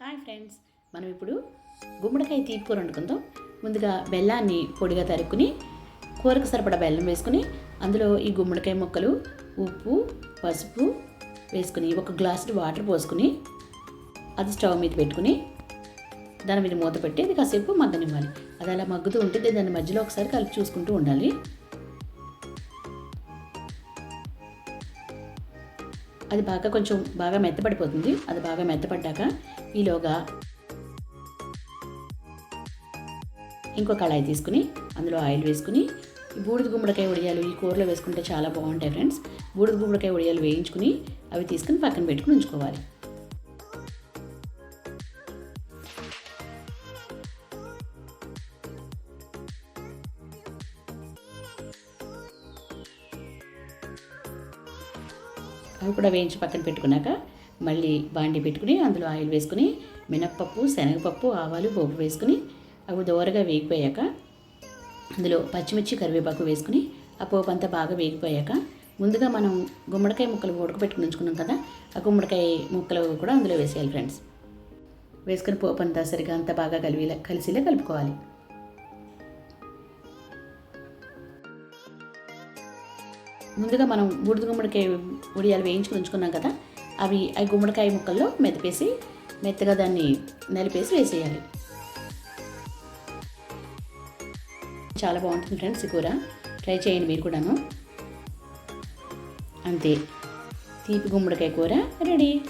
Hi friends మనం ఇప్పుడు గుమ్మడికాయ తీపి కూర వండుకుందాం. ముందుగా బెల్లాన్ని పొడిగా తరుక్కుని కూరకు సరిపడా బెల్లం వేసుకుని అందులో ఈ గుమ్మడికాయ ముక్కలు ఉప్పు పసుపు వేసుకుని ఒక గ్లాసు వాటర్ పోసుకుని అది స్టవ్ మీద పెట్టుకుని దాని మీద మూత పెట్టి అది కాసేపు మగ్గనివ్వాలి. అది అలా మగ్గుతూ ఉంటుంది దాని మధ్యలో ఒకసారి కలిపి చూసుకుంటూ ఉండాలి. అది బాగా కొంచెం బాగా మెత్తపడిపోతుంది. అది బాగా మెత్తపడ్డాక ఈలోగా ఇంకో కళాయి తీసుకుని అందులో ఆయిల్ వేసుకుని బూడిద గుమ్మడికాయ ఉడియాలు ఈ కూరలో వేసుకుంటే చాలా బాగుంటాయి ఫ్రెండ్స్. బూడిద గుమ్మడికాయ ఉడియాలు వేయించుకుని అవి తీసుకుని పక్కన పెట్టుకుని ఉంచుకోవాలి. అవి కూడా వేయించి పక్కన పెట్టుకున్నాక మళ్ళీ బాండి పెట్టుకుని అందులో ఆయిల్ వేసుకుని మినప్పప్పు శనగపప్పు ఆవాలు పోపు వేసుకుని అవి దోరగా వేగిపోయాక అందులో పచ్చిమిర్చి కరివేపాకు వేసుకుని ఆ పోపు అంతా బాగా వేగిపోయాక ముందుగా మనం గుమ్మడికాయ ముక్కలు ఉడకబెట్టుకుని ఉంచుకున్నాం కదా ఆ గుమ్మడికాయ ముక్కలు కూడా అందులో వేసేయాలి ఫ్రెండ్స్ వేసుకుని పోపు అంతా సరిగా అంతా బాగా కలివిలా కలిసిలా కలుపుకోవాలి. ముందుగా మనం బూడిద గుమ్మడికాయ ఉడియాలు వేయించుకుని ఉంచుకున్నాం కదా అవి ఆ గుమ్మడికాయ ముక్కల్లో మెత్తపేసి మెత్తగా దాన్ని నలిపేసి వేసేయాలి. చాలా బాగుంటుంది ఫ్రెండ్స్ ఈ కూర. ట్రై చేయండి మీరు కూడాను. అంతే. తీపి గుమ్మడికాయ కూర రెడీ.